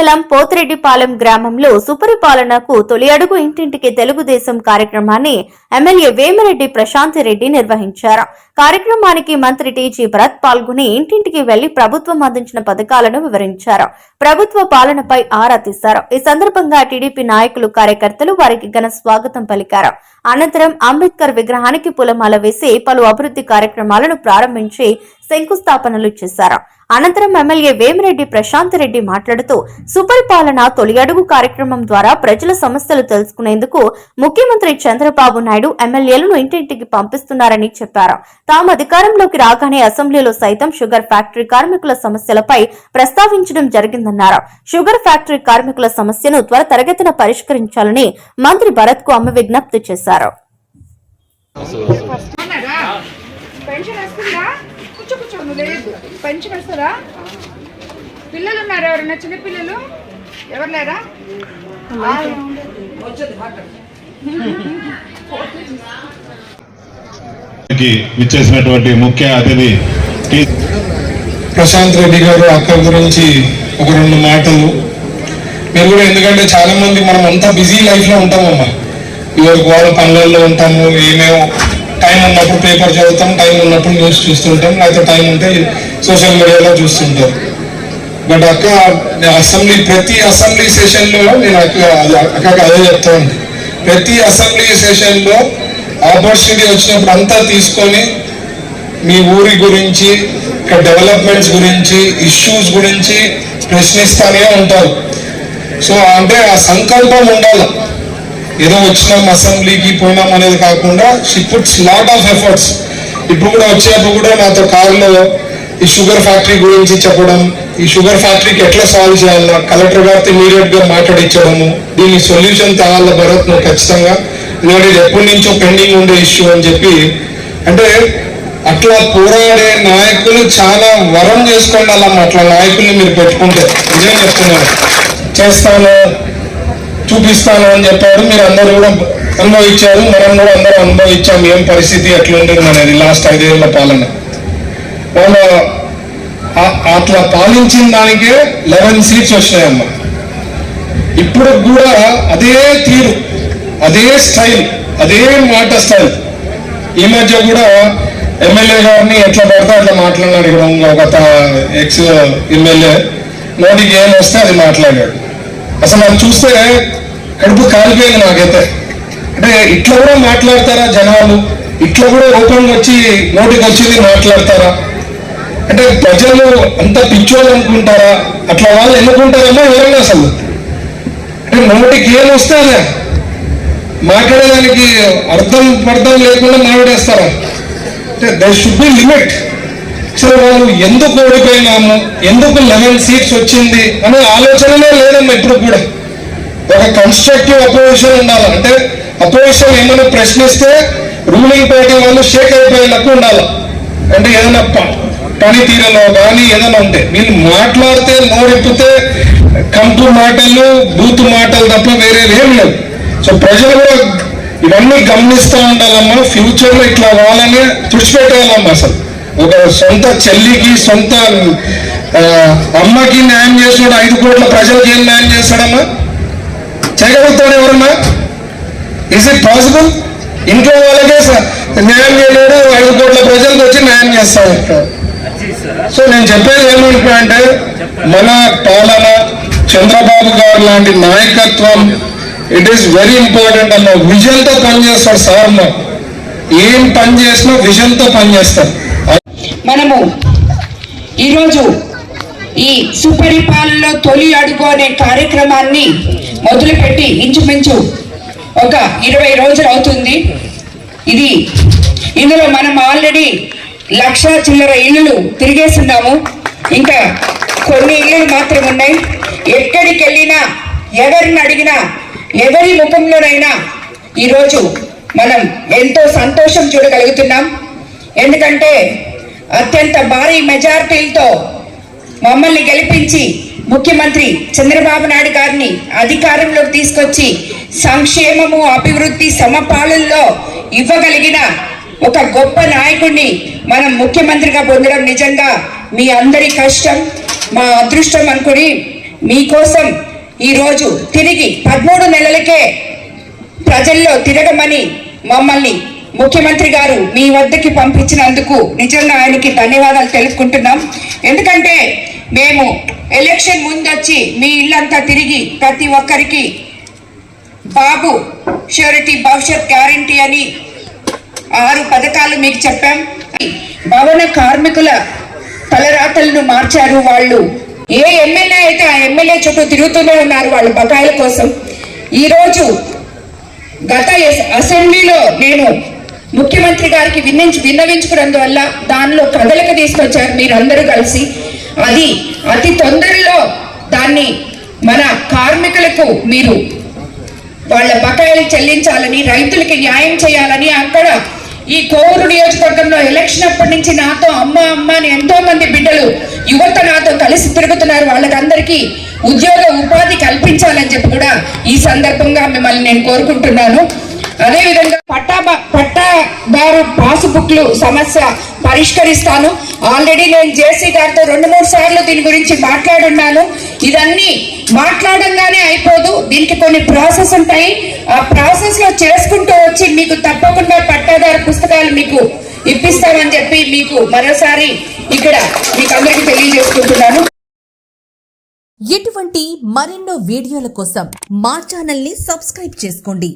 మండలం పోతిరెడ్డిపాలెం గ్రామంలో సుపరిపాలనకు తొలి అడుగు ఇంటింటికి తెలుగుదేశం కార్యక్రమాన్ని ఎమ్మెల్యే వేమిరెడ్డి ప్రశాంతి రెడ్డి నిర్వహించారు. కార్యక్రమానికి మంత్రి టీజీ భరత్ పాల్గొని ఇంటింటికి వెళ్ళి ప్రభుత్వం అందించిన పథకాలను వివరించారు. ప్రభుత్వ పాలనపై ఆరా తీశారు. ఈ సందర్భంగా టీడీపీ నాయకులు కార్యకర్తలు వారికి ఘన స్వాగతం పలికారు. అనంతరం అంబేద్కర్ విగ్రహానికి పూలమాల వేసి పలు అభివృద్ధి కార్యక్రమాలను ప్రారంభించి శంకుస్థాపనలు చేశారు. అనంతరం ఎమ్మెల్యే వేమిరెడ్డి ప్రశాంత్ రెడ్డి మాట్లాడుతూ సుపరిపాలన తొలి అడుగు కార్యక్రమం ద్వారా ప్రజల సమస్యలు తెలుసుకునేందుకు ముఖ్యమంత్రి చంద్రబాబు నాయుడు ఎమ్మెల్యేలను ఇంటింటికి పంపిస్తున్నారని చెప్పారు. తాము అధికారంలోకి రాగానే అసెంబ్లీలో సైతం షుగర్ ఫ్యాక్టరీ కార్మికుల సమస్యలపై ప్రస్తావించడం జరిగిందన్నారు. షుగర్ ఫ్యాక్టరీ కార్మికుల సమస్యను త్వర తరగతిన పరిష్కరించాలని మంత్రి భరత్కు ఆమె విజ్ఞప్తి చేశారు. పెన్షన్ వస్తుందా కూర్చో కూర్చో నువ్వు లేదు పెన్షన్ వస్తుందా పిల్లలు ఉన్నారు ఎవరన్నా చిన్న పిల్లలు? ఎవరు లేరా? కి విచ్చేసినటువంటి ముఖ్య అతిథి ప్రశాంత్ రెడ్డి గారు అక్క గురించి ఒక రెండు మాటలు. మీరు కూడా ఎందుకంటే చాలా మంది మనం అంతా బిజీ లైఫ్లో ఉంటామమ్మా. ఎవరికి వాళ్ళ పనులలో ఉంటాము ఏమేమో టైం ఉన్నప్పుడు పేపర్ చదువుతాం టైం ఉన్నప్పుడు న్యూస్ చూస్తుంటాం లేకపోతే టైం ఉంటే సోషల్ మీడియాలో చూస్తుంటారు బట్ అక్క అసెంబ్లీ ప్రతి అసెంబ్లీ సెషన్లో నేను అక్క అక్కకి అదే చెప్తాను ప్రతి అసెంబ్లీ సెషన్లో ఆపర్చునిటీ వచ్చినప్పుడు అంతా తీసుకొని మీ ఊరి గురించి ఇక్కడ డెవలప్మెంట్స్ గురించి ఇష్యూస్ గురించి ప్రశ్నిస్తానే ఉంటారు. సో అంటే ఆ సంకల్పం ఉండాలి. ఏదో వచ్చినాం అసెంబ్లీకి పోయినాం అనేది కాకుండా she puts lot of efforts ఇప్పుడు కూడా వచ్చేటప్పుడు కూడా నాతో కారులో ఈ షుగర్ ఫ్యాక్టరీ గురించి చెప్పడం ఈ షుగర్ ఫ్యాక్టరీకి ఎట్లా సాల్వ్ చేయాలా కలెక్టర్ గారితో ఇమీడియట్గా మాట్లాడించడము దీని సొల్యూషన్ తేవాల భరత్ నువ్వు ఖచ్చితంగా. ఎందుకంటే ఇది ఎప్పటి నుంచో పెండింగ్ ఉండే ఇష్యూ అని చెప్పి అంటే అట్లా పోరాడే నాయకులు చాలా వరం చేసుకోండి అలా అట్లా నాయకుల్ని మీరు పెట్టుకుంటే. నిజం చెప్తున్నాను. చేస్తాను. చూపిస్తాను అని చెప్పారు మీరు అందరూ కూడా అనుభవించారు. మనం కూడా అందరూ అనుభవించాం. ఏం పరిస్థితి ఎట్లుంటుంది అనేది లాస్ట్ ఐదేళ్ళ పాలన. వాళ్ళ అట్లా పాలించిన దానికే లెవెన్ సీట్స్ వచ్చినాయమ్మ. ఇప్పుడు కూడా అదే తీరు అదే స్టైల్ అదే మాట స్టైల్. ఈ మధ్య కూడా ఎమ్మెల్యే గారిని ఎట్లా పడితే అట్లా మాట్లాడినాడు. ఇక్కడ గత ఎక్స్ ఎమ్మెల్యే. నోటికి ఏం వస్తే అది మాట్లాడాడు. అసలు నాకు చూస్తే కడుపు కాలిపోయింది నాకైతే. అంటే ఇట్లా కూడా మాట్లాడతారా జనాలు? ఇట్లా కూడా ఓపెన్ వచ్చి నోటికి వచ్చింది మాట్లాడతారా? అంటే ప్రజలు అంత పిచ్చోళ్ళు అనుకుంటారా? అట్లా వాళ్ళు ఎన్నుకుంటారమ్మా ఎవరైనా అసలు. అంటే నోటికి ఏం వస్తే అదే మాట్లాడేదానికి అర్థం పర్థం లేకుండా మాట్లాడేస్తారా? అంటే దే షుడ్ బి లిమిట్ అసలు వాళ్ళు ఎందుకు ఓడిపోయినాము ఎందుకు లెవెన్ సీట్స్ వచ్చింది అనే ఆలోచననే లేదమ్మా ఇప్పుడు కూడా. ఒక కన్స్ట్రక్టివ్ అపోజిషన్ ఉండాలి. అంటే అపోజిషన్ ఏమైనా ప్రశ్నిస్తే రూలింగ్ పార్టీ వాళ్ళు షేక్ అయిపోయేలకు ఉండాలి. అంటే ఏదైనా పనితీరులో కానీ ఏదైనా ఉంటే. వీళ్ళు మాట్లాడితే నోరెప్పితే కంపు మాటలు బూతు మాటలు తప్ప వేరేది ఏం లేవు. సో ప్రజలు కూడా ఇవన్నీ గమనిస్తూ ఉండాలమ్మా. ఫ్యూచర్లో ఇట్లా కావాలని తుడిచిపెట్టేయాలమ్మా అసలు. ఒక సొంత చెల్లికి సొంత అమ్మకి న్యాయం చేసినాడు ఐదు కోట్ల ప్రజలకి ఏం న్యాయం చేస్తాడమ్మా? చేయగలుగుతాడు ఎవరన్నా ఇస్ ఇట్ పాసిబుల్ ఇంట్లో వాళ్ళకే న్యాయం చేయలేడు ఐదు కోట్ల ప్రజలకు వచ్చి న్యాయం చేస్తాడు. సో నేను చెప్పేది ఏమనుకున్నా అంటే మన పాలన చంద్రబాబు గారు లాంటి నాయకత్వం ఇట్ ఈస్ వెరీ ఇంపార్టెంట్ అన్న విజన్తో పనిచేస్తాడు సార్ మాకు ఏం పని చేసినా విజన్తో పనిచేస్తాడు. మనము ఈరోజు ఈ సుపరిపాలనలో తొలి అడుగు అనే కార్యక్రమాన్ని మొదలుపెట్టి ఇంచుమించు ఒక ఇరవై రోజులు అవుతుంది. ఇది ఇందులో మనం ఆల్రెడీ లక్ష చిల్లర ఇల్లులు తిరిగేస్తున్నాము. ఇంకా కొన్ని ఇల్లులు మాత్రం ఉన్నాయి. ఎక్కడికి వెళ్ళినా ఎవరిని అడిగినా ఎవరి ముఖంలోనైనా ఈరోజు మనం ఎంతో సంతోషం చూడగలుగుతున్నాం. ఎందుకంటే అత్యంత భారీ మెజార్టీలతో మమ్మల్ని గెలిపించి ముఖ్యమంత్రి చంద్రబాబు నాయుడు గారిని అధికారంలోకి తీసుకొచ్చి సంక్షేమము అభివృద్ధి సమపాలనలో ఇవ్వగలిగిన ఒక గొప్ప నాయకుడిని మనం ముఖ్యమంత్రిగా పొందడం నిజంగా మీ అందరి కష్టం మా అదృష్టం అనుకుని మీకోసం ఈరోజు తిరిగి పదమూడు నెలలకే ప్రజల్లో తిరగమని మమ్మల్ని ముఖ్యమంత్రి గారు మీ వద్దకి పంపించినందుకు నిజంగా ఆయనకి ధన్యవాదాలు తెలుసుకుంటున్నాం. ఎందుకంటే మేము ఎలక్షన్ ముందొచ్చి మీ ఇల్లంతా తిరిగి ప్రతి ఒక్కరికి బాబు ష్యూరిటీ భవిష్యత్ గ్యారంటీ అని ఆరు పథకాలు మీకు చెప్పాం. భవన కార్మికుల తలరాతలను మార్చారు వాళ్ళు. ఏ ఎమ్మెల్యే అయితే ఆ ఎమ్మెల్యే చుట్టూ తిరుగుతూనే ఉన్నారు వాళ్ళ బకాయిల కోసం. ఈరోజు గత అసెంబ్లీలో నేను ముఖ్యమంత్రి గారికి విన్నించి విన్నవించుకున్నందువల్ల దానిలో కదలిక తీసుకొచ్చారు మీరందరూ కలిసి. అది అతి తొందరలో దాన్ని మన కార్మికులకు మీరు వాళ్ళ బకాయిలు చెల్లించాలని రైతులకి న్యాయం చేయాలని అక్కడ ఈ కోవూరు నియోజకవర్గంలో ఎలక్షన్ అప్పటి నుంచి నాతో అమ్మ అమ్మ అని ఎంతో మంది బిడ్డలు యువత నాతో కలిసి తిరుగుతున్నారు. వాళ్ళకందరికీ ఉద్యోగ ఉపాధి కల్పించాలని చెప్పి కూడా ఈ సందర్భంగా మిమ్మల్ని నేను కోరుకుంటున్నాను. అదేవిధంగా పట్టా పట్టాదారు పాసుబుక్లు సమస్య పరిష్కరిస్తాను. ఆల్రెడీ నేను జేసీ గారితో రెండు మూడు సార్లు దీని గురించి మాట్లాడున్నాను. ఇదన్నీ మాట్లాడంగానే అయిపోదు. దీనికి కొన్ని ప్రాసెస్ ఉంటాయి. ఆ ప్రాసెస్లో చేసుకుంటూ వచ్చి మీకు తప్పకుండా పట్టాదారు పుస్తకాలు మీకు ఇప్పిస్తామని చెప్పి మీకు మరోసారి ఇక్కడ మీకు అందరికీ తెలియజేసుకుంటున్నాను. ఇటువంటి మరెన్నో వీడియోల కోసం మా ఛానల్ని సబ్స్క్రైబ్ చేసుకోండి.